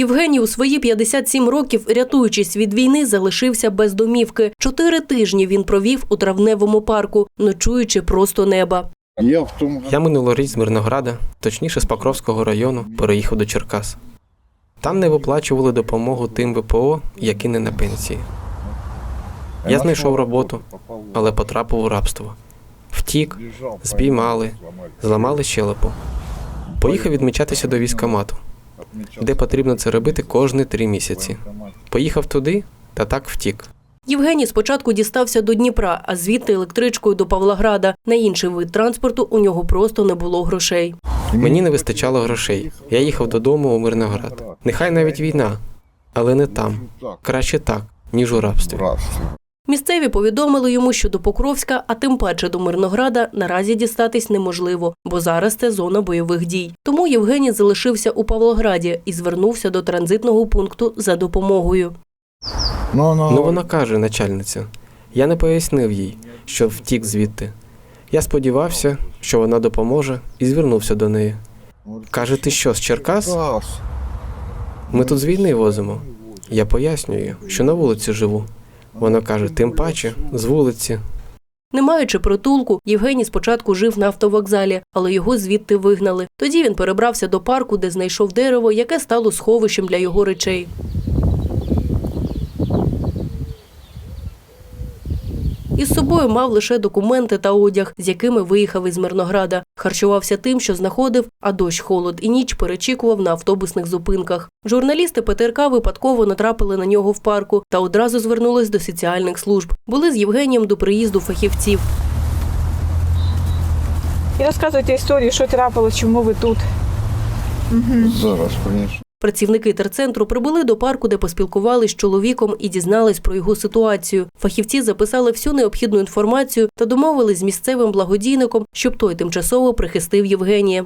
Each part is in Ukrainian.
Євгеній у свої 57 років, рятуючись від війни, залишився без домівки. Чотири тижні він провів у травневому парку, ночуючи просто неба. Я в тому Я минулоріч з Мирнограда, точніше з Покровського району, переїхав до Черкас. Там не виплачували допомогу тим ВПО, які не на пенсії. Я знайшов роботу, але потрапив у рабство. Втік, спіймали, зламали щелепу. Поїхав відмічатися до військкомату, де потрібно це робити кожні три місяці. Поїхав туди та так втік. Євгеній спочатку дістався до Дніпра, а звідти електричкою до Павлограда. На інший вид транспорту у нього просто не було грошей. Мені не вистачало грошей. Я їхав додому у Мирноград. Нехай навіть війна, але не там. Краще так, ніж у рабстві. Місцеві повідомили йому, що до Покровська, а тим паче до Мирнограда, наразі дістатись неможливо, бо зараз це зона бойових дій. Тому Євгеній залишився у Павлограді і звернувся до транзитного пункту за допомогою. Ну, ну, Ну вона каже, начальниця. Я не пояснив їй, що втік звідти. Я сподівався, що вона допоможе, і звернувся до неї. Каже, ти що, з Черкас? Черкас. Ми тут з війни возимо. Я пояснюю, що на вулиці живу. Вона каже, тим паче, з вулиці. Не маючи притулку, Євгеній спочатку жив на автовокзалі, але його звідти вигнали. Тоді він перебрався до парку, де знайшов дерево, яке стало сховищем для його речей. Із собою мав лише документи та одяг, з якими виїхав із Мирнограда. Харчувався тим, що знаходив, а дощ, холод і ніч перечікував на автобусних зупинках. Журналісти ПТРК випадково натрапили на нього в парку та одразу звернулись до соціальних служб. Були з Євгенієм до приїзду фахівців. І розказуйте історію, що трапилось, чому ви тут. Зараз, звісно. Працівники терцентру прибули до парку, де поспілкувались з чоловіком і дізнались про його ситуацію. Фахівці записали всю необхідну інформацію та домовились з місцевим благодійником, щоб той тимчасово прихистив Євгенія.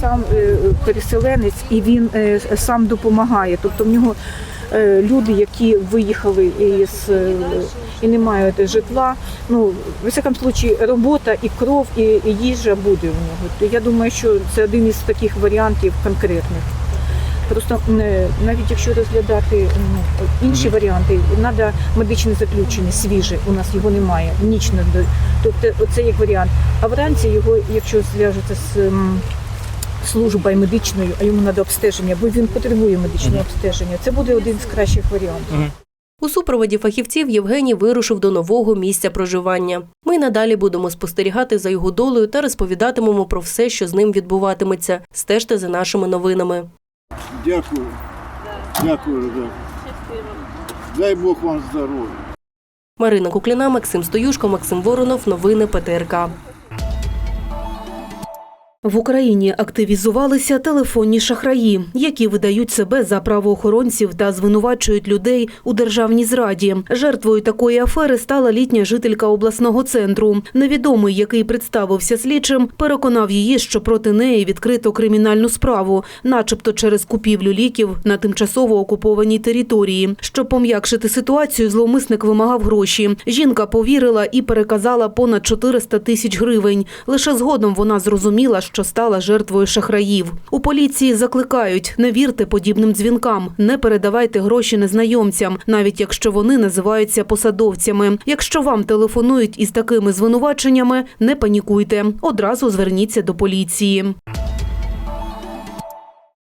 Сам е, переселенець і він е, сам допомагає. Тобто в нього е, люди, які виїхали із і не мають житла. Ну, в всякому случаї, робота і кров, і їжа буде в нього. Я думаю, що це один із таких варіантів конкретних. Просто е, навіть якщо розглядати ну, інші варіанти, треба медичне заключення свіже. У нас його немає, нічне. до- Тобто, це як варіант. А вранці його, якщо зв'яжеться з м, службою медичною, а йому треба обстеження, бо він потребує медичного обстеження. Це буде один з кращих варіантів. У супроводі фахівців Євгеній вирушив до нового місця проживання. Ми надалі будемо спостерігати за його долею та розповідатимемо про все, що з ним відбуватиметься. Стежте за нашими новинами. Дякую. Дякую, Да. Дай Бог вам здоров'я. Марина Кукліна, Максим Стоюшко, Максим Воронов. Новини ПТРК. В Україні активізувалися телефонні шахраї, які видають себе за правоохоронців та звинувачують людей у державній зраді. Жертвою такої афери стала літня жителька обласного центру. Невідомий, який представився слідчим, переконав її, що проти неї відкрито кримінальну справу, начебто через купівлю ліків на тимчасово окупованій території. Щоб пом'якшити ситуацію, зловмисник вимагав гроші. Жінка повірила і переказала понад 400 тисяч гривень. Лише згодом вона зрозуміла, що стала жертвою шахраїв. У поліції закликають: не вірте подібним дзвінкам, не передавайте гроші незнайомцям, навіть якщо вони називаються посадовцями. Якщо вам телефонують із такими звинуваченнями, не панікуйте. Одразу зверніться до поліції.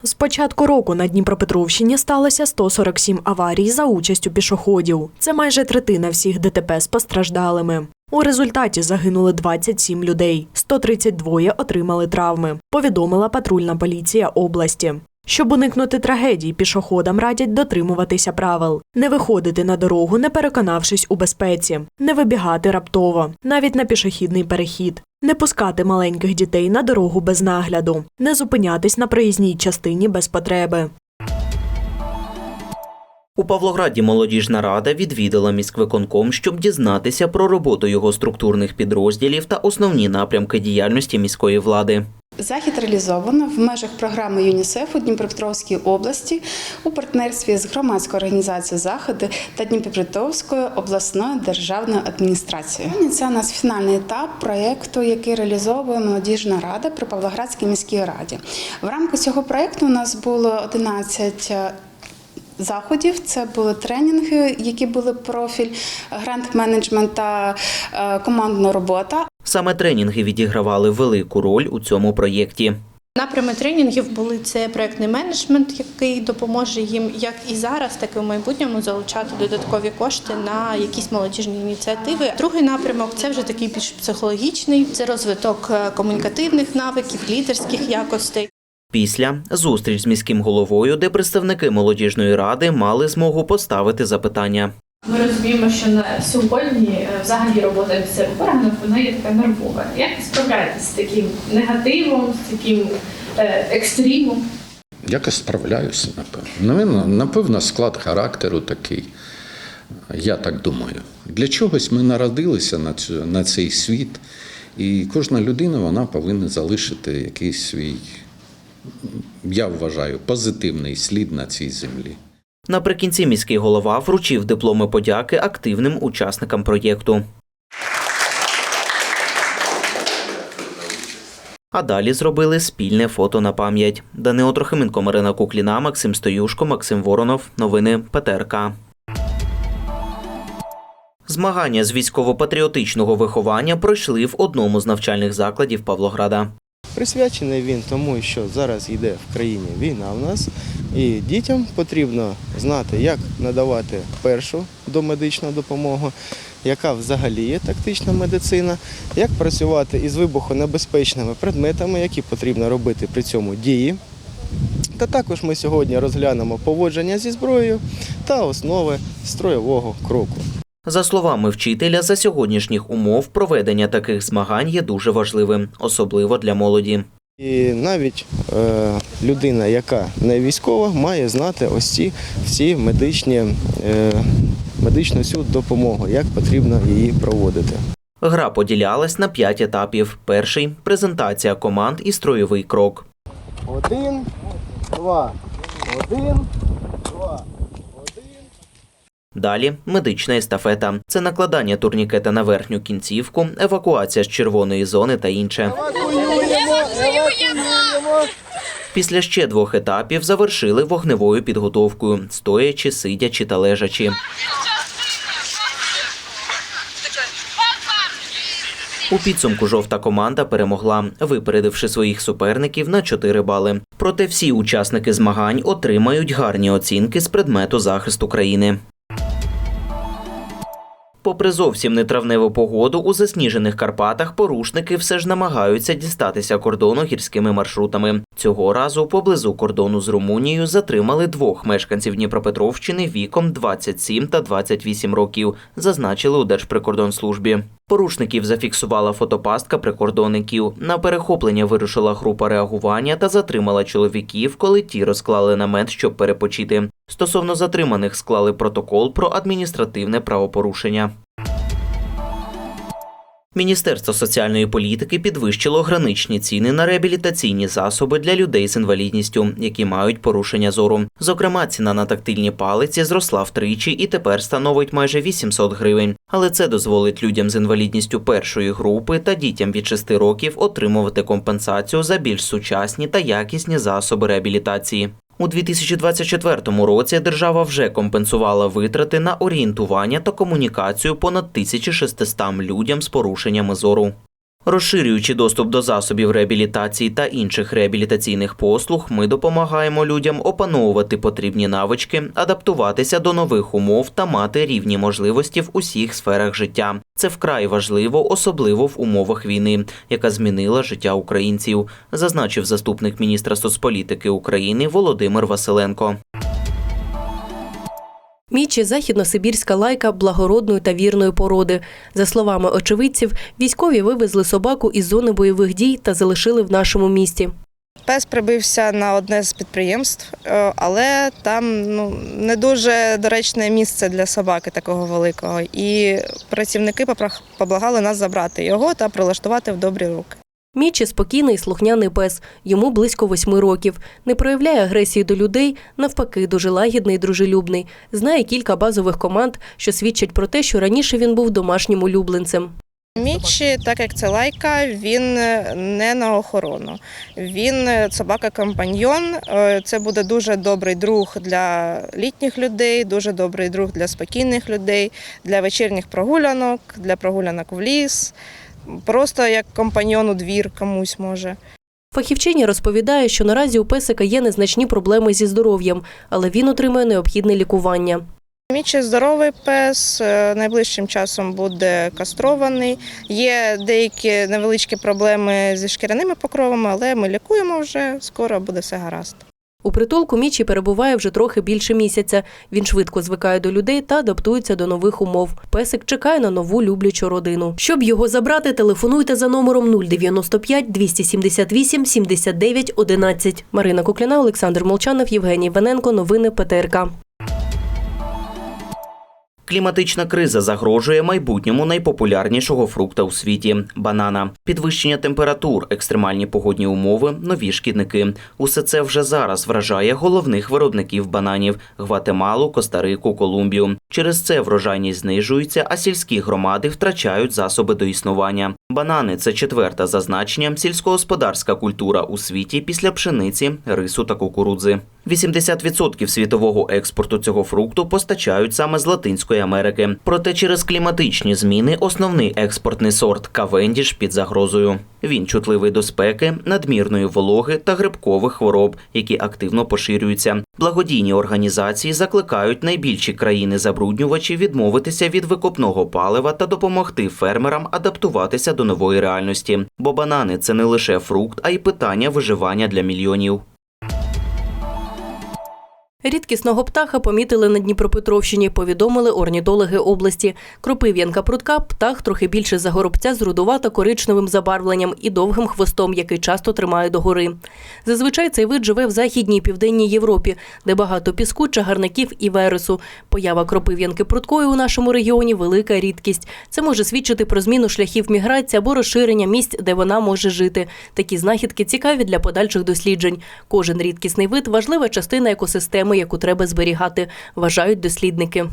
З початку року на Дніпропетровщині сталося 147 аварій за участю пішоходів. Це майже третина всіх ДТП з постраждалими. У результаті загинули 27 людей, 132 отримали травми, повідомила патрульна поліція області. Щоб уникнути трагедій, пішоходам радять дотримуватися правил, не виходити на дорогу, не переконавшись у безпеці, не вибігати раптово, навіть на пішохідний перехід, не пускати маленьких дітей на дорогу без нагляду, не зупинятись на проїзній частині без потреби. У Павлограді молодіжна рада відвідала міськвиконком, щоб дізнатися про роботу його структурних підрозділів та основні напрямки діяльності міської влади. Захід реалізовано в межах програми ЮНІСЕФ у Дніпропетровській області у партнерстві з громадською організацією Заходи та Дніпропетровською обласною державною адміністрацією. Це у нас фінальний етап проєкту, який реалізовує молодіжна рада при Павлоградській міській раді. В рамках цього проєкту у нас було 11 заходів. Це були тренінги, які були профіль, грант менеджмент та е, командна робота. Саме тренінги відігравали велику роль у цьому проєкті. Напрями тренінгів були це проектний менеджмент, який допоможе їм як і зараз, так і в майбутньому залучати додаткові кошти на якісь молодіжні ініціативи. Другий напрямок це вже такий більш психологічний, це розвиток е, комунікативних навиків, лідерських якостей. Після зустріч з міським головою, де представники молодіжної ради мали змогу поставити запитання. Ми розуміємо, що на сьогодні е, взагалі робота місцевих органів вона є така нервова. Як ви справляєтесь з таким негативом, з таким е, екстримом? Якось справляюся, напевно. Напевно, напевно, склад характеру такий. Я так думаю. Для чогось ми народилися на, цю, на цей світ, і кожна людина вона повинна залишити якийсь свій, я вважаю, позитивний слід на цій землі. Наприкінці міський голова вручив дипломи подяки активним учасникам проєкту. А далі зробили спільне фото на пам'ять. Данило Трохименко, Марина Кукліна, Максим Стоюшко, Максим Воронов. Новини ПТРК. Змагання з військово-патріотичного виховання пройшли в одному з навчальних закладів Павлограда. Присвячений він тому, що зараз йде в країні війна в нас, і дітям потрібно знати, як надавати першу домедичну допомогу, яка взагалі є тактична медицина, як працювати із вибухонебезпечними предметами, які потрібно робити при цьому дії. Та також ми сьогодні розглянемо поводження зі зброєю та основи строєвого кроку. За словами вчителя, за сьогоднішніх умов проведення таких змагань є дуже важливим, особливо для молоді. І навіть е, людина, яка не військова, має знати ось ці всі медичні, е, медичну всю допомогу, як потрібно її проводити. Гра поділялась на п'ять етапів. Перший презентація команд і строєвий крок. Один, два, один, два, один. Далі медична естафета. Це накладання турнікета на верхню кінцівку, евакуація з червоної зони та інше. Після ще двох етапів завершили вогневою підготовкою, стоячи, сидячи та лежачи. У підсумку жовта команда перемогла, випередивши своїх суперників на 4 бали. Проте всі учасники змагань отримають гарні оцінки з предмету захисту країни. Попри зовсім нетравневу погоду, у засніжених Карпатах порушники все ж намагаються дістатися кордону гірськими маршрутами. Цього разу поблизу кордону з Румунією затримали двох мешканців Дніпропетровщини віком 27 та 28 років, зазначили у Держприкордонслужбі. Порушників зафіксувала фотопастка прикордонників. На перехоплення вирушила група реагування та затримала чоловіків, коли ті розклали намет, щоб перепочити. Стосовно затриманих склали протокол про адміністративне правопорушення. Міністерство соціальної політики підвищило граничні ціни на реабілітаційні засоби для людей з інвалідністю, які мають порушення зору. Зокрема, ціна на тактильні палиці зросла втричі і тепер становить майже 800 гривень. Але це дозволить людям з інвалідністю першої групи та дітям від 6 років отримувати компенсацію за більш сучасні та якісні засоби реабілітації. У 2024 році держава вже компенсувала витрати на орієнтування та комунікацію понад 1600 людям з порушеннями зору. Розширюючи доступ до засобів реабілітації та інших реабілітаційних послуг, ми допомагаємо людям опановувати потрібні навички, адаптуватися до нових умов та мати рівні можливості в усіх сферах життя. Це вкрай важливо, особливо в умовах війни, яка змінила життя українців, зазначив заступник міністра соцполітики України Володимир Василенко. Мічі західносибірська лайка благородної та вірної породи. За словами очевидців, військові вивезли собаку із зони бойових дій та залишили в нашому місті. Пес прибився на одне з підприємств, е, але там ну не дуже доречне місце для собаки такого великого. І працівники поблагали нас забрати його та прилаштувати в добрі руки. Мічі спокійний, слухняний пес. Йому близько восьми років. Не проявляє агресії до людей, навпаки, дуже лагідний і дружелюбний. Знає кілька базових команд, що свідчать про те, що раніше він був домашнім улюбленцем. Мічі, так як це лайка, він е, не на охорону. Він е, собака-компаньйон. Е, Це буде дуже добрий друг для літніх людей, дуже добрий друг для спокійних людей, для вечірніх прогулянок, для прогулянок в ліс. Просто як компаньйон у двір комусь може. Фахівчиня розповідає, що наразі у песика є незначні проблеми зі здоров'ям, але він отримує необхідне лікування. Мічі здоровий пес, е, найближчим часом буде кастрований. Є деякі невеличкі проблеми зі шкіряними покровами, але ми лікуємо вже, скоро буде все гаразд. У притулку Мічі перебуває вже трохи більше місяця. Він швидко звикає до людей та адаптується до нових умов. Песик чекає на нову люблячу родину. Щоб його забрати, телефонуйте за номером 095 278 79 11. Марина Кукляна, Олександр Молчанов, Євгеній Вененко. Новини ПТРК. Кліматична криза загрожує майбутньому найпопулярнішого фрукта у світі банана. Підвищення температур, екстремальні погодні умови, нові шкідники. Усе це вже зараз вражає головних виробників бананів Гватемалу, Коста-Рику, Колумбію. Через це врожайність знижується, а сільські громади втрачають засоби до існування. Банани це четверта за значенням сільськогосподарська культура у світі після пшениці, рису та кукурудзи. 80% світового експорту цього фрукту постачають саме з Латинської Америки. Проте через кліматичні зміни основний експортний сорт Кавендіш під загрозою. Він чутливий до спеки, надмірної вологи та грибкових хвороб, які активно поширюються. Благодійні організації закликають найбільші країни-забруднювачі відмовитися від викопного палива та допомогти фермерам адаптуватися до нової реальності. Бо банани це не лише фрукт, а й питання виживання для мільйонів. Рідкісного птаха помітили на Дніпропетровщині, повідомили орнітологи області. Кропив'янка прутка птах трохи більше за горобця з рудувато-коричневим забарвленням і довгим хвостом, який часто тримає догори. Зазвичай цей вид живе в західній і південній Європі, де багато піску, чагарників і вересу. Поява кропив'янки пруткої у нашому регіоні велика рідкість. Це може свідчити про зміну шляхів міграції або розширення місць, де вона може жити. Такі знахідки цікаві для подальших досліджень. Кожен рідкісний вид важлива частина екосистеми, яку треба зберігати, вважають дослідники.